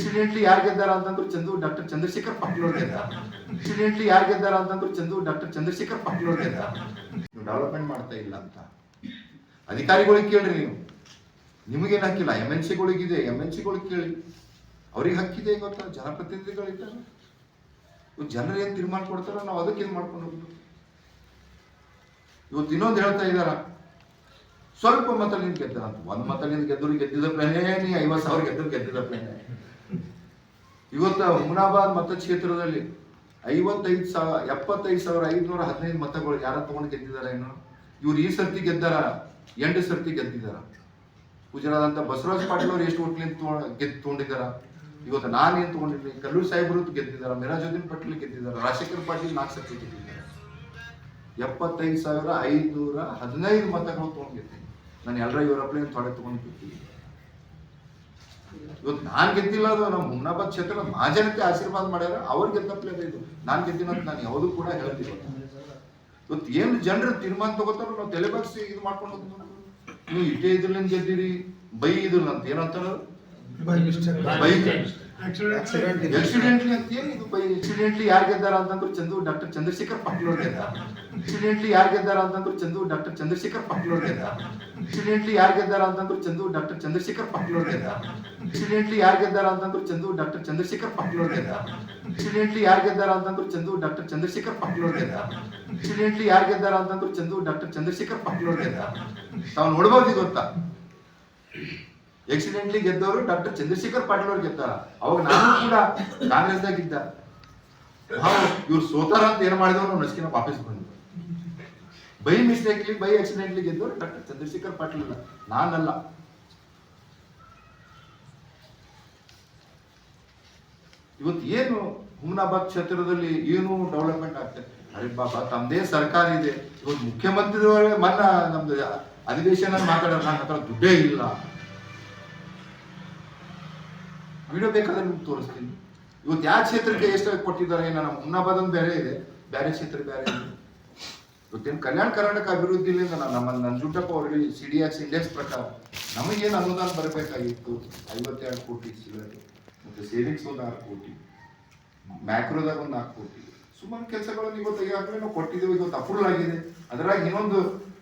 Incidentally ಯಾರು ಗೆದ್ದಾರ ಅಂತಂದ್ರು ಚಂದು ಡಾಕ್ಟರ್ ಚಂದ್ರಶೇಖರ್ ಪಾಟೀಲ್ ಗೆದ್ದಾರ. ಇನ್ಸಿಡೆಂಟ್ಲಿ ಯಾರು ಗೆದ್ದಾರ ಅಂತಂದ್ರು ಚಂದು ಡಾಕ್ಟರ್ ಚಂದ್ರಶೇಖರ್ ಪಾಟೀಲ್ ಗೆದ್ದಾರ. ನೀವು ಡೆವಲಪ್ಮೆಂಟ್ ಮಾಡ್ತಾ ಇಲ್ಲ ಅಂತ. ಅಧಿಕಾರಿಗಳಿಗೆ ಕೇಳ್ರಿ ನೀವು. ನಿಮಗೇನು ಹಕ್ಕಿಲ್ಲ ಎಂ ಎನ್ ಸಿಗಳಿಗಿದೆ ಎಂ ಎನ್ ಸಿಗಳಿಗೆ ಕೇಳಿ. ಅವ್ರಿಗೆ ಹಕ್ಕಿದೆ ಗೊತ್ತಾ? ಜನಪ್ರತಿನಿಧಿಗಳಿದ್ದಾರೆ. ಜನರು ಏನು ತೀರ್ಮಾನ ಕೊಡ್ತಾರೋ ನಾವು ಅದಕ್ಕೆ ಏನು ಮಾಡ್ಕೊಂಡು ಹೋಗ್ಬೋದು ಇವತ್ತು ಇನ್ನೊಂದು ಹೇಳ್ತಾ ಇದ್ದಾರ ಸ್ವಲ್ಪ ಮತಲಿಂದ ಗೆದ್ದ ಅಂತ ಒಂದ್ ಮತದಿಂದ ಗೆದ್ದರು ಗೆದ್ದಿದ ಪ್ಲೇನೇ ನೀ ಐವತ್ತು ಸಾವಿರ ಗೆದ್ದರು ಗೆದ್ದಿದ ಇವತ್ತ ಹುಮನಾಬಾದ್ ಮತಕ್ಷೇತ್ರದಲ್ಲಿ ಐವತ್ತೈದು ಸಾವಿರ ಎಪ್ಪತ್ತೈದು ಸಾವಿರ ಐದುನೂರ ಹದಿನೈದು ಮತಗಳು ಯಾರ ತಗೊಂಡು ಗೆದ್ದಿದಾರ ಏನು ಇವ್ರು ಈ ಸರ್ತಿ ಗೆದ್ದಾರ? ಎಂಟು ಸರ್ತಿ ಗೆದ್ದಿದಾರ ಗುಜರಾತ್ ಬಸವರಾಜ ಪಾಟೀಲ್ ಅವ್ರು ಎಷ್ಟು ಓಟ್ಲಿಂದ ಗೆದ್ದು ತಗೊಂಡಿದ್ದಾರ? ಇವತ್ತು ನಾನು ಏನ್ ತಗೊಂಡಿದ್ದೀನಿ? ಕಲ್ಲೂರು ಸಾಹೇಬರು ಗೆದ್ದಿದ್ದಾರ? ಮಿರಾಜುದ್ದೀನ್ ಪಟೇಲ್ ಗೆದ್ದಿದ್ದಾರೆ? ರಾಜಶೇಖರ್ ಪಾಟೀಲ್ ನಾಲ್ಕು ಸರ್ತಿ ಗೆದ್ದಿದ್ದಾರೆ? ಎಪ್ಪತ್ತೈದು ಸಾವಿರ ಐದುನೂರ ಹದಿನೈದು ಮತಗಳು ತಗೊಂಡಿದ್ದೀನಿ ನಾನು ಎಲ್ಲರ ಯುರೋಪ್ಲೇನ್ ತೊಡೆ ತಗೊಂಡು ಇವತ್ತು ನಾನು ಗೆದ್ದಿಲ್ಲ ಅದು, ನಮ್ಮ ಹುಮ್ನಾಬಾದ್ ಕ್ಷೇತ್ರ ಮಹಾಜನತೆ ಆಶೀರ್ವಾದ ಮಾಡ್ಯಾರ, ಅವ್ರು ಗೆದ್ದಪ್ಲೇ ಅದು ಇದು. ನಾನು ಗೆದ್ದಿನ ಅಂತ ನಾನು ಯಾವುದು ಕೂಡ ಹೇಳ್ತಿಲ್ಲ. ಇವತ್ತು ಏನು ಜನರು ತೀರ್ಮಾನ ತಗೋತಾರ ನಾವು ತಲೆ ಬಗ್ಸಿ ಇದು ಮಾಡ್ಕೊಂಡು ನೀವು ಇಷ್ಟೇ ಇದ್ರಲ್ಲಿಂದ ಗೆದ್ದಿರಿ, ಬೈ ಇದ್ರಲ್ಲಿ ಅಂತ ಏನಂತಾರ? ಬೈ ಮಿಸ್ಟೇಕ್ ಬೈ ಆಕ್ಸಿಡೆಂಟ್ಲಿ ಏನು ಇದು ಬೈ ಆಕ್ಸಿಡೆಂಟ್ಲಿ ಯಾರು ಗೆದ್ದಾರ ಅಂತಂದ್ರು ಚಂದು ಡಾಕ್ಟರ್ ಚಂದ್ರಶೇಖರ್ ಪಾಟೀಲ್ ಅವ್ರು ಗೆದ್ದ. ಆಕ್ಸಿಡೆಂಟ್ಲಿ ಯಾರು ಗೆದ್ದಾರ ಅಂತಂದ್ರು ಚಂದು ಡಾಕ್ಟರ್ ಚಂದ್ರಶೇಖರ್ ಪಾಟೀಲ್ ಅವ್ರು ಗೆದ್ದ. ಆಕ್ಸಿಡೆಂಟ್ಲಿ ಯಾರು ಗೆದ್ದಾರ ಅಂತಂದ್ರು ಚಂದು ಡಾಕ್ಟರ್ ಚಂದ್ರಶೇಖರ್ ಪಾಟೀಲ್ ಅವ್ರು ಗೆದ್ದ. ಆಕ್ಸಿಡೆಂಟ್ಲಿ ಯಾರು ಗೆದ್ದಾರ ಅಂತಂದ್ರು ಚಂದು ಡಾಕ್ಟರ್ ಚಂದ್ರಶೇಖರ್ ಪಾಟೀಲ್ ಅವ್ರು ಗೆದ್ದ. ಆಕ್ಸಿಡೆಂಟ್ಲಿ ಯಾರು ಗೆದ್ದಾರ ಅಂತಂದ್ರು ಚಂದು ಡಾಕ್ಟರ್ ಚಂದ್ರಶೇಖರ್ ಪಾಟೀಲ್ ಅವ್ರು ಗೆದ್ದ. ಆಕ್ಸಿಡೆಂಟ್ಲಿ ಯಾರು ಗೆದ್ದಾರ ಅಂತಂದ್ರು ಚಂದು ಡಾಕ್ಟರ್ ಚಂದ್ರಶೇಖರ್ ಪಾಟೀಲ್ ಅವ್ರು ಗೆದ್ದ. ತಾವು ನೋಡ್ಬೋದು ಗೊತ್ತಾ ಆಕ್ಸಿಡೆಂಟ್ಲಿ ಗೆದ್ದವರು ಡಾಕ್ಟರ್ ಚಂದ್ರಶೇಖರ್ ಪಾಟೀಲ್ ಅವ್ರು ಗೆದ್ದಾರ. ಅವಾಗ ನಾನು ಕೂಡ ಕಾಂಗ್ರೆಸ್ದಾಗ ಇದ್ದ. ಇವ್ರು ಸೋತಾರ ಅಂತ ಏನ್ ಮಾಡಿದವ್ರು ನಸ್ಕಿನ ವಾಪಸ್ ಬಂದ್ರು. ಬೈ ಮಿಸ್ಟೇಕ್ಲಿ ಬೈ ಆಕ್ಸಿಡೆಂಟ್ಲಿ ಗೆದ್ದವರು ಡಾಕ್ಟರ್ ಚಂದ್ರಶೇಖರ್ ಪಾಟೀಲ್ ಅಲ್ಲ ನಾನಲ್ಲ. ಇವತ್ತು ಏನು ಹುಮ್ನಾಬಾದ್ ಕ್ಷೇತ್ರದಲ್ಲಿ ಏನು ಡೆವಲಪ್ಮೆಂಟ್ ಆಗ್ತದೆ ಅರೆ ಬಾಬಾ ತಮ್ಮದೇ ಸರ್ಕಾರ ಇದೆ. ಇವತ್ತು ಮುಖ್ಯಮಂತ್ರಿಯವರೇ ಮನ್ನ ನಮ್ದು ಅಧಿವೇಶನ ಮಾತಾಡೋಣ ನನ್ನ ಹತ್ರ ದುಡ್ಡೇ ಇಲ್ಲ. ವಿಡಿಯೋ ಬೇಕಾದ್ರೆ ನಿಮ್ಗೆ ತೋರಿಸ್ತೀನಿ. ಇವತ್ತು ಯಾವ ಕ್ಷೇತ್ರಕ್ಕೆ ಎಷ್ಟು ಕೊಟ್ಟಿದ್ದಾರೆ ನಮ್ಮ ಹುಮ್ನಾಬಾದ್ ಒಂದು ಬೇರೆ ಇದೆ. ಬೇರೆ ಕ್ಷೇತ್ರ ಬೇರೆ ಇದೆ. ಇವತ್ತೇನು ಕಲ್ಯಾಣ ಕರ್ನಾಟಕ ಅಭಿವೃದ್ಧಿಲಿಂದ ನಾನು ನಮ್ಮ ನಂಜುಂಡಪ್ಪ ಅವರಿಗೆ ಸಿ ಡಿ ಎಕ್ಸ್ ಇಂಡೆಕ್ಸ್ ಪ್ರಕಾರ ನಮಗೇನು ಅನುದಾನ ಬರಬೇಕಾಗಿತ್ತು? ಐವತ್ತೆರಡು ಕೋಟಿ ಸಿಗಲಿ ಮತ್ತು ಸೇವಿಂಗ್ಸ್ ಒಂದು ಆರು ಕೋಟಿ. ಮ್ಯಾಕ್ರೋದಾಗ ಒಂದು ನಾಲ್ಕು ಕೋಟಿ. ಸುಮಾರು ಕೆಲಸಗಳನ್ನು ಇವತ್ತು ಈಗಾಗಲೇ ನಾವು ಕೊಟ್ಟಿದ್ದೇವೆ. ಇವತ್ತು ಅಪ್ರೂವ್ ಆಗಿದೆ. ಅದರಾಗ ಇನ್ನೊಂದು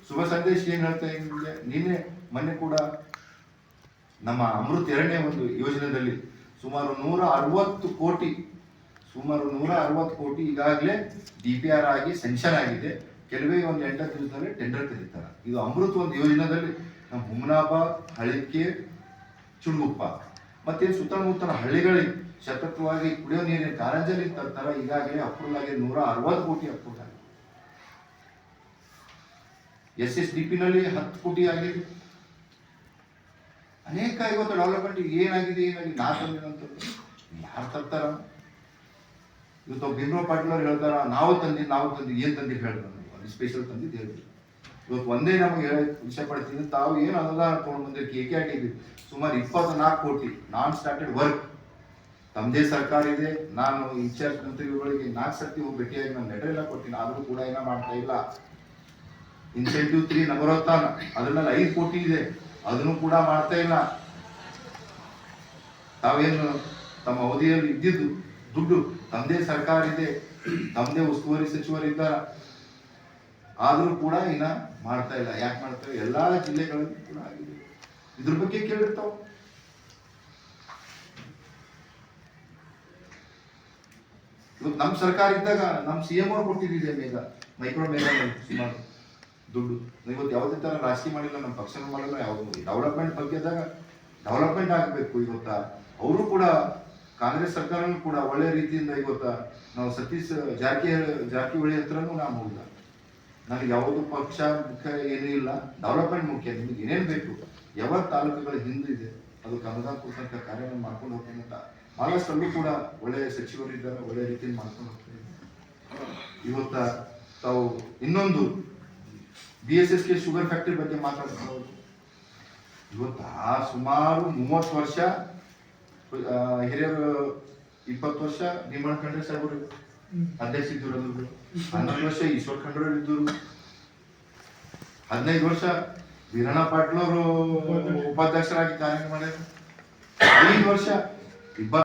ಶುಭ ಸಂದೇಶ ಏನು ಹೇಳ್ತಾ ಇದ್ದೀನಿ ನಿನ್ನೆ, ಮೊನ್ನೆ ಕೂಡ ನಮ್ಮ ಅಮೃತ್ ಎರಡನೇ ಒಂದು ಯೋಜನೆಯಲ್ಲಿ ಸುಮಾರು ನೂರ ಅರವತ್ತು ಕೋಟಿ, ಸುಮಾರು ನೂರ ಅರವತ್ತು ಕೋಟಿ ಈಗಾಗಲೇ ಡಿ ಪಿ ಆರ್ ಆಗಿ ಸೆನ್ಷನ್ ಆಗಿದೆ. ಕೆಲವೇ ಒಂದು ಎಂಟತ್ತು ದಿವಸದಲ್ಲಿ ಟೆಂಡರ್ ಕರೀತಾರೆ ಇದು ಅಮೃತ್ ಒಂದು ಯೋಜನೆಯಲ್ಲಿ ನಮ್ಮ ಹುಮನಾಬ, ಹಳಿಕೆ ಚುಡುಗುಪ್ಪ ಮತ್ತೆ ಸುತ್ತಮುತ್ತಲ ಹಳ್ಳಿಗಳಿಗೆ ಸತತವಾಗಿ ಕುಡಿಯೋ ನೀರಿನ ಕಾರಂಜಲಿ ತರ್ತಾರೆ. ಈಗಾಗಲೇ ಅಪ್ರೂವಲ್ ಆಗಿ ನೂರ ಅರವತ್ತು ಕೋಟಿ ಅಪ್ರೂವಲ್ ಆಗಿದೆ. ಎಸ್ ಎಸ್ ಡಿ ಪಿನಲ್ಲಿ ಹತ್ತು ಕೋಟಿ ಆಗಿದೆ. ಅನೇಕ ಇವತ್ತು ಡೆವಲಪ್ಮೆಂಟ್ ಏನಾಗಿದೆ ಏನಾಗಿದೆ ನಾ ತಂದಿನಂತದ್ದು ಯಾರು ತರ್ತಾರ? ಇವತ್ತು ಭೀಮರಾವ್ ಪಾಟೀಲ್ ಅವ್ರು ಹೇಳ್ತಾರ, ನಾವು ತಂದಿ ನಾವು ತಂದಿ, ಏನ್ ತಂದಿ? ಹೇಳ್ತಾರೆ ಸ್ಪೆಷಲ್ ತಂದಿದ್ದು ಹೇಳಿದ್ರು ಇವತ್ತು ಒಂದೇ ನಮಗೆ ಹೇಳ ವಿಷಯ ಪಡ್ತೀನಿ ತಾವು ಏನು ಅನುದಾನ ತೊಗೊಂಡು ಬಂದ್ರೆ ಕೆ ಕೆ ಆಗಿ ಸುಮಾರು ಇಪ್ಪತ್ನಾಲ್ಕು ಕೋಟಿ ನಾನ್ ಸ್ಟಾರ್ಟೆಡ್ ವರ್ಕ್ ತಮ್ಮದೇ ಸರ್ಕಾರ ಇದೆ, ನಾನು ಇನ್ಚಾರ್ಜ್ ಮಂತ್ರಿಗಳಿಗೆ ನಾಲ್ಕು ಸರ್ತಿ ಹೋಗಿ ಭೇಟಿಯಾಗಿ ನಾನು ಲೆಟರ್ ಎಲ್ಲ ಕೊಟ್ಟಿನಿ ಆದರೂ ಕೂಡ ಏನೋ ಮಾಡ್ತಾ ಇಲ್ಲ. ಇನ್ಸೆಂಟಿವ್ ತ್ರೀ ನವರತ್ನ ಅದ್ರಲ್ಲಿ ಐದು ಕೋಟಿ ಇದೆ. ಅದನ್ನು ಕೂಡ ಮಾಡ್ತಾ ಇಲ್ಲ. ತಾವೇನು ತಮ್ಮ ಅವಧಿಯಲ್ಲಿ ಇದ್ದಿದ್ದು ದುಡ್ಡು ತಮ್ಮದೇ ಸರ್ಕಾರ ಇದೆ ತಮ್ಮದೇ ಉಸ್ತುವಾರಿ ಸಚಿವರು ಇದ್ದಾರ? ಆದರೂ ಕೂಡ ಇನ್ನ ಮಾಡ್ತಾ ಇಲ್ಲ. ಯಾಕೆ ಮಾಡ್ತಾರೆ ಎಲ್ಲಾ ಜಿಲ್ಲೆಗಳಲ್ಲಿ ಕೂಡ ಆಗಿದೆ. ಇದ್ರ ಬಗ್ಗೆ ಕೇಳಿರ್ತಾವ. ನಮ್ಮ ಸರ್ಕಾರ ಇದ್ದಾಗ ನಮ್ಮ ಸಿ ಎಂ ಅವ್ರು ಕೊಟ್ಟಿದ್ದಿದೆ ಮೇಘ, ಮೈಕ್ರೋ ಮೇಘ ಸುಮಾರು. ದುಡ್ಡು. ಇವತ್ತು ಯಾವುದೇ ತರ ರಾಜಕೀಯ ಮಾಡಿಲ್ಲ, ನಮ್ಮ ಪಕ್ಷನೂ ಮಾಡಿಲ್ಲ, ಯಾವುದು ಡೆವಲಪ್ಮೆಂಟ್ ಬಗ್ಗೆದಾಗ ಡೆವಲಪ್ಮೆಂಟ್ ಆಗಬೇಕು ಇವತ್ತ. ಅವರು ಕೂಡ, ಕಾಂಗ್ರೆಸ್ ಸರ್ಕಾರನೂ ಕೂಡ ಒಳ್ಳೆ ರೀತಿಯಿಂದ ಇವತ್ತ ನಾವು ಸತೀಶ್ ಜಾರಕಿಹೊಳಿ ಜಾರಕಿಹೊಳಿ ಹತ್ರನೂ ನಾನು ಹೋಗಿಲ್ಲ ನನಗೆ ಯಾವುದು ಪಕ್ಷ ಮುಖ್ಯ ಏನೂ ಇಲ್ಲ. ಡೆವಲಪ್ಮೆಂಟ್ ಮುಖ್ಯ. ನಿಮಗೆ ಏನೇನು ಬೇಕು? ಯಾವ ತಾಲೂಕುಗಳ ಹಿಂದಿದೆ ಅದಕ್ಕೆ ಅನುದಾನ ಕೊಡ್ತಂತ ಕಾರ್ಯವನ್ನು ಮಾಡ್ಕೊಂಡು ಹೋಗ್ತೀನಿ ಅಂತ. ಬಹಳಷ್ಟು ಅಲ್ಲೂ ಕೂಡ ಒಳ್ಳೆಯ ಸಚಿವರಿದ್ದಾರೆ ಒಳ್ಳೆಯ ರೀತಿಯಲ್ಲಿ ಮಾಡ್ಕೊಂಡು ಹೋಗ್ತೀನಿ ಇವತ್ತ ತಾವು ಇನ್ನೊಂದು B S K sugar factory ಬಗ್ಗೆ ಮಾತಾಡ್ತಾರೆ ಇವತ್ತು ಸುಮಾರು ಮೂವತ್ತು ವರ್ಷ ಹಿರಿಯರು ಇಪ್ಪತ್ತು ವರ್ಷ ಭೀಮಣ ಖಂಡ್ರೆ ಸಾಹೇಬರು. ಅಧ್ಯಕ್ಷ ಇದ್ದರು ಅದ್ರ ಹನ್ನೊಂದು ವರ್ಷ ಈಶ್ವರ್ ಖಂಡ್ರೆ ಇದ್ದರು ಹದಿನೈದು ವರ್ಷ ವೀರಣ್ಣ ಪಾಟೀಲ್ ಅವರು ಉಪಾಧ್ಯಕ್ಷರಾಗಿ ಕಾರ್ಯ ಐದು ವರ್ಷ ಇಬ್ಬ